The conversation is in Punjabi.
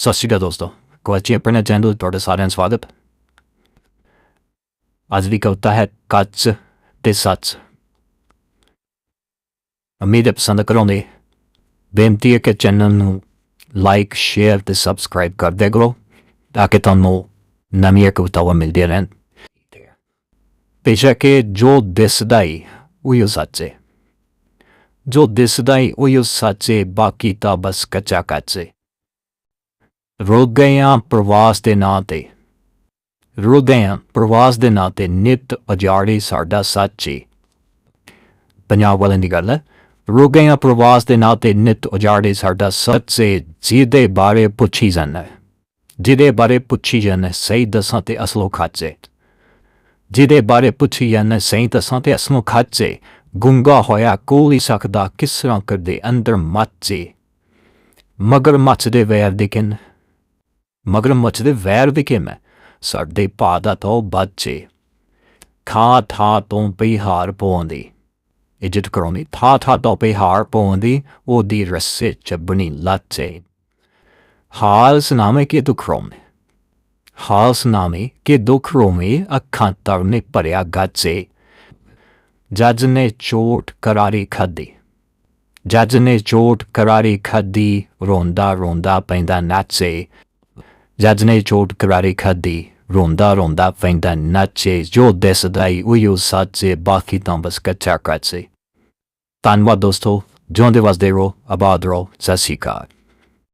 ਸਤਿ ਸ਼੍ਰੀ ਅਕਾਲ ਦੋਸਤੋ ਕੁਆਚੀ ਆਪਣੇ ਚੈਨਲ ਤੁਹਾਡਾ ਸਾਰਿਆਂ ਦਾ ਸਵਾਗਤ। ਅੱਜ ਦੀ ਕਵਿਤਾ ਹੈ ਕੱਚ ਤੇ ਸੱਚ। ਉਮੀਦ ਹੈ ਪਸੰਦ ਕਰੋਗੇ। ਬੇਨਤੀ ਹੈ ਕਿ ਚੈਨਲ ਨੂੰ ਲਾਈਕ ਸ਼ੇਅਰ ਤੇ ਸਬਸਕ੍ਰਾਈਬ ਕਰ ਦਿਆ ਕਰੋ, ਤਾਂ ਕਿ ਤੁਹਾਨੂੰ ਨਵੀਆਂ ਕਵਿਤਾਵਾਂ ਮਿਲਦੀਆਂ ਰਹਿਣ। ਬੇਸ਼ੱਕ ਇਹ ਜੋ ਦਿਸਦਾ ਹੀ ਉਹੀ ਸੱਚ ਹੈ। ਜੋ ਦਿਸਦਾ ਹੀ ਉਹੀ ਸੱਚ ਹੈ, ਬਾਕੀ ਤਾਂ ਬਸ ਕੱਚਾ ਕੱਚ ਹੈ। ਰੁਕ ਗਏ ਹਾਂ ਪ੍ਰਵਾਸ ਦੇ ਨਾਂ ਤੇ। ਰੁਕ ਗਏ ਪ੍ਰਵਾਸ ਦੇ ਨਾਂ ਤੇ ਨਿਤ ਅਜਾੜੀ ਸਾਡਾ ਸੱਚ ਏ। ਪੰਜਾਬ ਵਾਲਿਆਂ ਦੀ ਗੱਲ ਹੈ ਰੁਕ ਗਏ ਹਾਂ ਪ੍ਰਵਾਸ ਦੇ ਨਾਂ ਤੇ ਨਿਤ ਉਜਾੜੇ ਸਾਡਾ ਸੱਚ ਏ, ਜਿਹਦੇ ਬਾਰੇ ਪੁੱਛੀ ਜਾਂਦਾ ਹੈ। ਜਿਹਦੇ ਬਾਰੇ ਪੁੱਛੀ ਜਾਂਦਾ ਸਹੀ ਦੱਸਾਂ ਤੇ ਅਸਲੋ ਖਾਚੇ ਜਿਹਦੇ ਬਾਰੇ ਪੁੱਛੀ ਜਾਂਦਾ ਸਹੀ ਦੱਸਾਂ ਤੇ ਅਸਲੋ ਖਾਚੇ ਗੁੰਗਾ ਹੋਇਆ, ਕੋਲ ਹੀ ਸਕਦਾ, ਕਿਸ ਤਰ੍ਹਾਂ ਕਰਦੇ, ਅੰਦਰ ਮੱਚੇ ਮਗਰ ਮੱਚਦੇ ਵੈਰ ਦੇ ਦਿਖਨ ਮਗਰ ਮੱਚਦੇ ਵੈਰ ਵਿਖੇ ਮੈਂ, ਸਾਡੇ ਭਾ ਦਾ ਤੋ ਬੱਚੇ ਖਾ ਥਾ ਤੋਂ ਬਿਹਾਰ ਪਉਂਦੀ ਇੱਜ਼ਤ ਕਰੋਨੀ ਥਾ ਥਾ ਤੋਂ ਬਿਹਾਰ ਪਉਂਦੀ ਉਹਦੀ ਰਸੇ ਚੱਬਣੀ ਬਣੀ ਲਾਚੇ। ਹਾਲ ਸੁਨਾਮੇ ਕਿ ਦੁੱਖ ਰੋਮੇ ਹਾਲ ਸੁਨਾਮੇ ਕਿ ਦੁੱਖ ਰੋਮੇ ਅੱਖਾਂ ਤਰਨੇ ਭਰਿਆ ਗਾਚੇ ਜੱਜ ਨੇ ਚੋਟ ਕਰਾਰੀ ਖਾਦੀ ਜੱਜ ਨੇ ਚੋਟ ਕਰਾਰੀ ਖਾਦੀ ਰੋਂਦਾ ਰੋਂਦਾ ਪੈਂਦਾ ਨਾਚੇ। ਜੱਜ ਨੇ ਚੋਟ ਕਰਾਰੀ ਖਾਦੀ ਰੋਂਦਾ ਰੋਂਦਾ ਪੈਂਦਾ ਨੱਚੇ ਜੋ ਦਿਸਦਾ ਈ ਉਹੀ ਸੱਚੇ ਬਾਕੀ ਤਾਂ ਬਸ ਕੱਚਾ ਕੱਚੇ ਧੰਨਵਾਦ ਦੋਸਤੋ ਜਿਉਂਦੇ ਵਸਦੇ ਰਹੋ ਆਬਾਦ ਰਹੋ ਸਤਿ ਸ਼੍ਰੀ ਅਕਾਲ